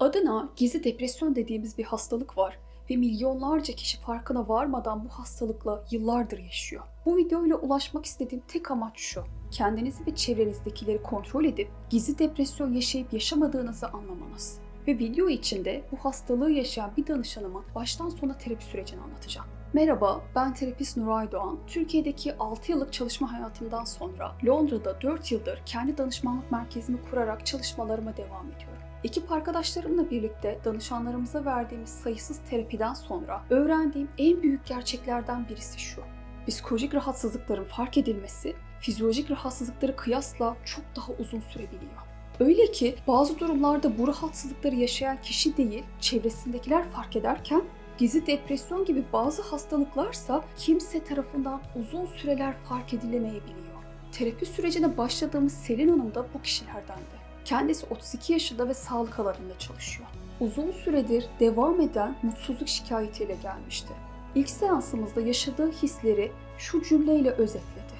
Adına gizli depresyon dediğimiz bir hastalık var ve milyonlarca kişi farkına varmadan bu hastalıkla yıllardır yaşıyor. Bu videoyla ulaşmak istediğim tek amaç şu. Kendinizi ve çevrenizdekileri kontrol edip gizli depresyon yaşayıp yaşamadığınızı anlamanız. Ve video içinde bu hastalığı yaşayan bir danışanımın baştan sona terapi sürecini anlatacağım. Merhaba, ben terapist Nuray Doğan. Türkiye'deki 6 yıllık çalışma hayatımdan sonra Londra'da 4 yıldır kendi danışmanlık merkezimi kurarak çalışmalarıma devam ediyorum. Ekip arkadaşlarımla birlikte danışanlarımıza verdiğimiz sayısız terapiden sonra öğrendiğim en büyük gerçeklerden birisi şu. Psikolojik rahatsızlıkların fark edilmesi, fizyolojik rahatsızlıkları kıyasla çok daha uzun sürebiliyor. Öyle ki bazı durumlarda bu rahatsızlıkları yaşayan kişi değil, çevresindekiler fark ederken gizli depresyon gibi bazı hastalıklarsa kimse tarafından uzun süreler fark edilemeyebiliyor. Terapi sürecine başladığımız Selin Hanım da bu kişilerdendi. Kendisi 32 yaşında ve sağlık alanında çalışıyor. Uzun süredir devam eden mutsuzluk şikayetiyle gelmişti. İlk seansımızda yaşadığı hisleri şu cümleyle özetledi.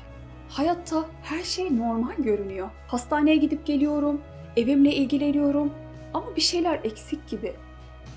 Hayatta her şey normal görünüyor. Hastaneye gidip geliyorum, evimle ilgileniyorum ama bir şeyler eksik gibi.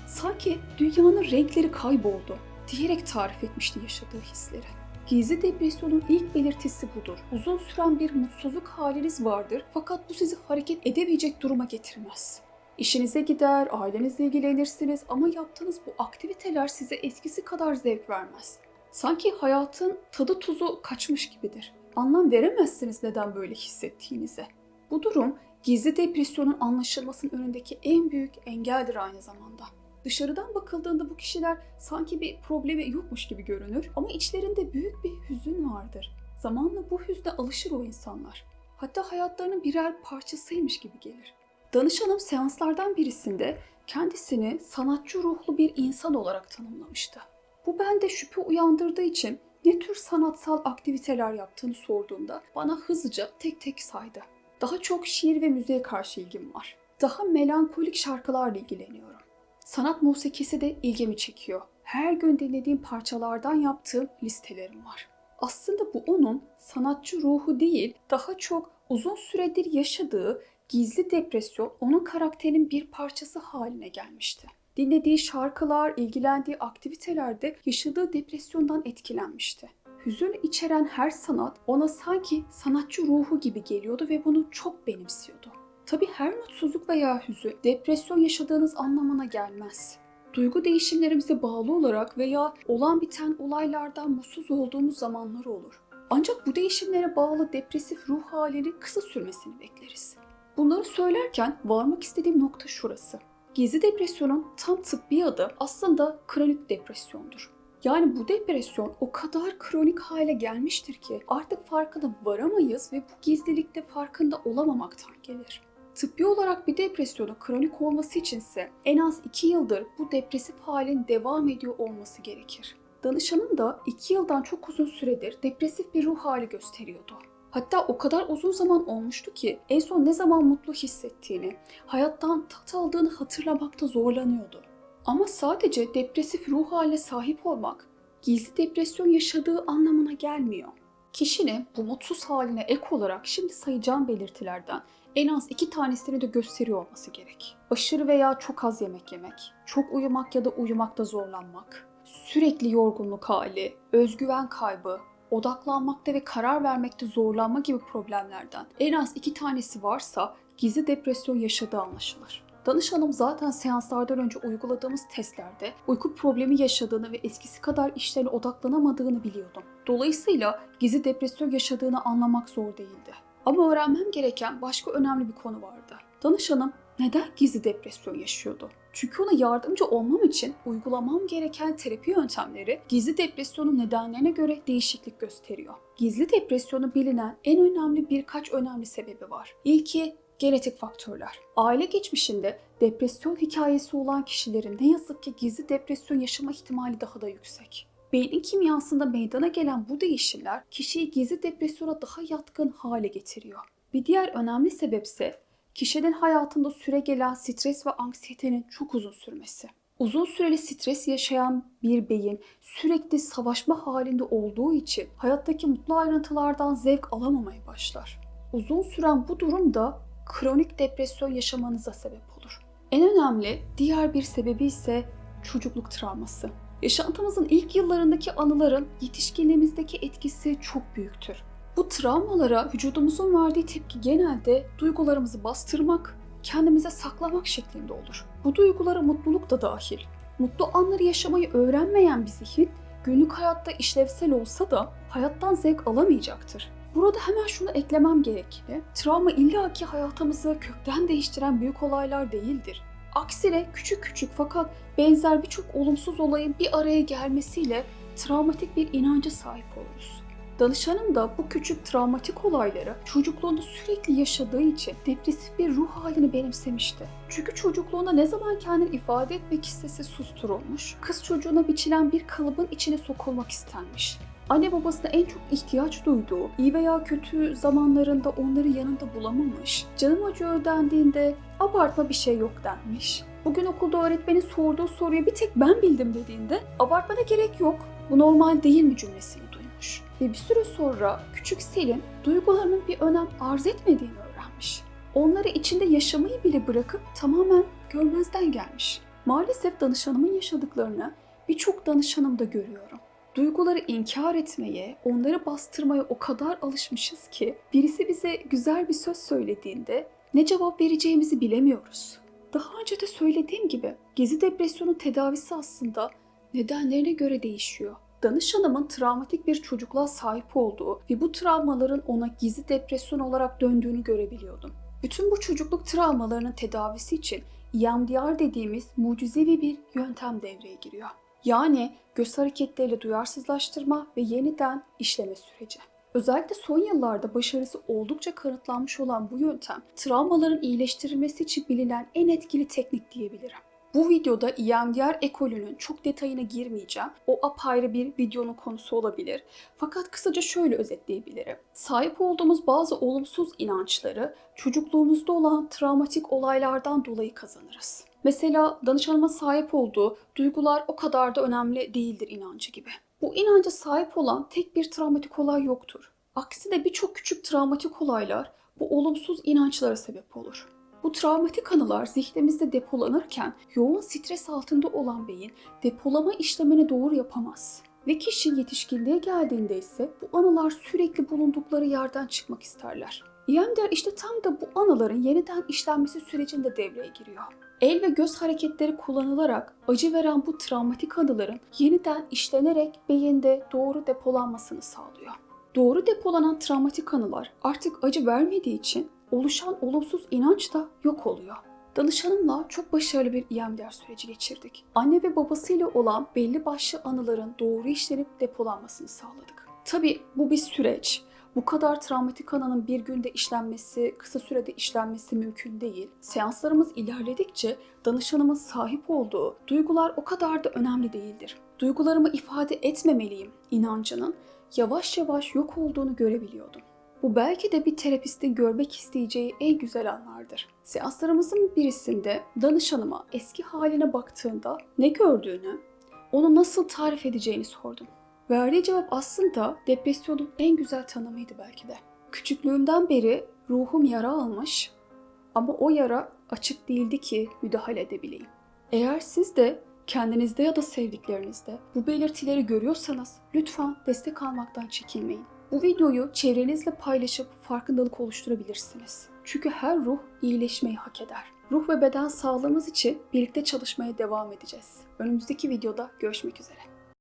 Sanki dünyanın renkleri kayboldu diyerek tarif etmişti yaşadığı hisleri. Gizli depresyonun ilk belirtisi budur. Uzun süren bir mutsuzluk haliniz vardır fakat bu sizi hareket edemeyecek duruma getirmez. İşinize gider, ailenizle ilgilenirsiniz ama yaptığınız bu aktiviteler size eskisi kadar zevk vermez. Sanki hayatın tadı tuzu kaçmış gibidir. Anlam veremezsiniz neden böyle hissettiğinize. Bu durum gizli depresyonun anlaşılmasının önündeki en büyük engeldir aynı zamanda. Dışarıdan bakıldığında bu kişiler sanki bir problemi yokmuş gibi görünür ama içlerinde büyük bir hüzün vardır. Zamanla bu hüzne alışır o insanlar. Hatta hayatlarının birer parçasıymış gibi gelir. Danışanım seanslardan birisinde kendisini sanatçı ruhlu bir insan olarak tanımlamıştı. Bu bende şüphe uyandırdığı için ne tür sanatsal aktiviteler yaptığını sorduğumda bana hızlıca tek tek saydı. Daha çok şiir ve müziğe karşı ilgim var. Daha melankolik şarkılarla ilgileniyorum. Sanat musikisi de ilgimi çekiyor. Her gün dinlediğim parçalardan yaptığım listelerim var. Aslında bu onun sanatçı ruhu değil, daha çok uzun süredir yaşadığı gizli depresyon onun karakterinin bir parçası haline gelmişti. Dinlediği şarkılar, ilgilendiği aktivitelerde yaşadığı depresyondan etkilenmişti. Hüzün içeren her sanat ona sanki sanatçı ruhu gibi geliyordu ve bunu çok benimsiyordu. Tabi her mutsuzluk veya hüzün depresyon yaşadığınız anlamına gelmez. Duygu değişimlerimize bağlı olarak veya olan biten olaylardan mutsuz olduğumuz zamanlar olur. Ancak bu değişimlere bağlı depresif ruh halinin kısa sürmesini bekleriz. Bunları söylerken varmak istediğim nokta şurası. Gizli depresyonun tam tıbbi adı aslında kronik depresyondur. Yani bu depresyon o kadar kronik hale gelmiştir ki artık farkına varamayız ve bu gizlilikte farkında olamamaktan gelir. Tıbbi olarak bir depresyonun kronik olması içinse en az 2 yıldır bu depresif halin devam ediyor olması gerekir. Danışanım da 2 yıldan çok uzun süredir depresif bir ruh hali gösteriyordu. Hatta o kadar uzun zaman olmuştu ki en son ne zaman mutlu hissettiğini, hayattan tat aldığını hatırlamakta zorlanıyordu. Ama sadece depresif ruh haline sahip olmak gizli depresyon yaşadığı anlamına gelmiyor. Kişinin bu mutsuz haline ek olarak şimdi sayacağım belirtilerden en az iki tanesini de gösteriyor olması gerek. Aşırı veya çok az yemek yemek, çok uyumak ya da uyumakta zorlanmak, sürekli yorgunluk hali, özgüven kaybı, odaklanmakta ve karar vermekte zorlanma gibi problemlerden en az iki tanesi varsa gizli depresyon yaşadığı anlaşılır. Danışanım zaten seanslardan önce uyguladığımız testlerde uyku problemi yaşadığını ve eskisi kadar işlerine odaklanamadığını biliyordum. Dolayısıyla gizli depresyon yaşadığını anlamak zor değildi. Ama öğrenmem gereken başka önemli bir konu vardı. Danışanım neden gizli depresyon yaşıyordu? Çünkü ona yardımcı olmam için uygulamam gereken terapi yöntemleri gizli depresyonun nedenlerine göre değişiklik gösteriyor. Gizli depresyonu bilinen en önemli birkaç önemli sebebi var. İlki genetik faktörler. Aile geçmişinde depresyon hikayesi olan kişilerin ne yazık ki gizli depresyon yaşama ihtimali daha da yüksek. Beynin kimyasında meydana gelen bu değişimler kişiyi gizli depresyona daha yatkın hale getiriyor. Bir diğer önemli sebep ise kişinin hayatında süre gelen stres ve anksiyetenin çok uzun sürmesi. Uzun süreli stres yaşayan bir beyin sürekli savaşma halinde olduğu için hayattaki mutlu ayrıntılardan zevk alamamaya başlar. Uzun süren bu durum da kronik depresyon yaşamanıza sebep olur. En önemli diğer bir sebebi ise çocukluk travması. Yaşantımızın ilk yıllarındaki anıların yetişkinliğimizdeki etkisi çok büyüktür. Bu travmalara vücudumuzun verdiği tepki genelde duygularımızı bastırmak, kendimize saklamak şeklinde olur. Bu duygulara mutluluk da dahil. Mutlu anları yaşamayı öğrenmeyen bir zihin, günlük hayatta işlevsel olsa da hayattan zevk alamayacaktır. Burada hemen şunu eklemem gerekli. Travma illaki hayatımızı kökten değiştiren büyük olaylar değildir. Aksine küçük küçük fakat benzer birçok olumsuz olayın bir araya gelmesiyle travmatik bir inanca sahip oluruz. Danışanım da bu küçük travmatik olayları çocukluğunda sürekli yaşadığı için depresif bir ruh halini benimsemişti. Çünkü çocukluğunda ne zaman kendini ifade etmek istese susturulmuş, kız çocuğuna biçilen bir kalıbın içine sokulmak istenmiş. Anne babasına en çok ihtiyaç duyduğu, iyi veya kötü zamanlarında onları yanında bulamamış, canım acıyor dendiğinde abartma bir şey yok denmiş. Bugün okulda öğretmenin sorduğu soruyu bir tek ben bildim dediğinde abartmana gerek yok, bu normal değil mi cümlesini duymuş. Ve bir süre sonra küçük Selin duygularının bir önem arz etmediğini öğrenmiş. Onları içinde yaşamayı bile bırakıp tamamen görmezden gelmiş. Maalesef danışanımın yaşadıklarını birçok danışanımda görüyorum. Duyguları inkar etmeye, onları bastırmaya o kadar alışmışız ki birisi bize güzel bir söz söylediğinde ne cevap vereceğimizi bilemiyoruz. Daha önce de söylediğim gibi gezi depresyonu tedavisi aslında nedenlerine göre değişiyor. Danışanımın travmatik bir çocukluğa sahip olduğu ve bu travmaların ona gizli depresyon olarak döndüğünü görebiliyordum. Bütün bu çocukluk travmalarının tedavisi için EMDR dediğimiz mucizevi bir yöntem devreye giriyor. Yani göz hareketleriyle duyarsızlaştırma ve yeniden işleme süreci. Özellikle son yıllarda başarısı oldukça kanıtlanmış olan bu yöntem, travmaların iyileştirilmesi için bilinen en etkili teknik diyebilirim. Bu videoda EMDR ekolünün çok detayına girmeyeceğim. O apayrı bir videonun konusu olabilir. Fakat kısaca şöyle özetleyebilirim. Sahip olduğumuz bazı olumsuz inançları çocukluğumuzda olan travmatik olaylardan dolayı kazanırız. Mesela danışanıma sahip olduğu duygular o kadar da önemli değildir inancı gibi. Bu inanca sahip olan tek bir travmatik olay yoktur. Aksine birçok küçük travmatik olaylar bu olumsuz inançlara sebep olur. Bu travmatik anılar zihnimizde depolanırken yoğun stres altında olan beyin depolama işlemini doğru yapamaz. Ve kişi yetişkinliğe geldiğinde ise bu anılar sürekli bulundukları yerden çıkmak isterler. EMDR işte tam da bu anıların yeniden işlenmesi sürecinde devreye giriyor. El ve göz hareketleri kullanılarak acı veren bu travmatik anıların yeniden işlenerek beyinde doğru depolanmasını sağlıyor. Doğru depolanan travmatik anılar artık acı vermediği için oluşan olumsuz inanç da yok oluyor. Danışanımla çok başarılı bir EMDR süreci geçirdik. Anne ve babasıyla olan belli başlı anıların doğru işlenip depolanmasını sağladık. Tabi bu bir süreç. Bu kadar travmatik ananın bir günde işlenmesi, kısa sürede işlenmesi mümkün değil. Seanslarımız ilerledikçe danışanımın sahip olduğu duygular o kadar da önemli değildir. Duygularımı ifade etmemeliyim inancının yavaş yavaş yok olduğunu görebiliyordum. Bu belki de bir terapistin görmek isteyeceği en güzel anlardır. Seanslarımızın birisinde danışanıma eski haline baktığında ne gördüğünü, onu nasıl tarif edeceğini sordum. Verdiği cevap aslında depresyonun en güzel tanımıydı belki de. Küçüklüğümden beri ruhum yara almış ama o yara açık değildi ki müdahale edebileyim. Eğer siz de kendinizde ya da sevdiklerinizde bu belirtileri görüyorsanız lütfen destek almaktan çekinmeyin. Bu videoyu çevrenizle paylaşıp farkındalık oluşturabilirsiniz. Çünkü her ruh iyileşmeyi hak eder. Ruh ve beden sağlığımız için birlikte çalışmaya devam edeceğiz. Önümüzdeki videoda görüşmek üzere.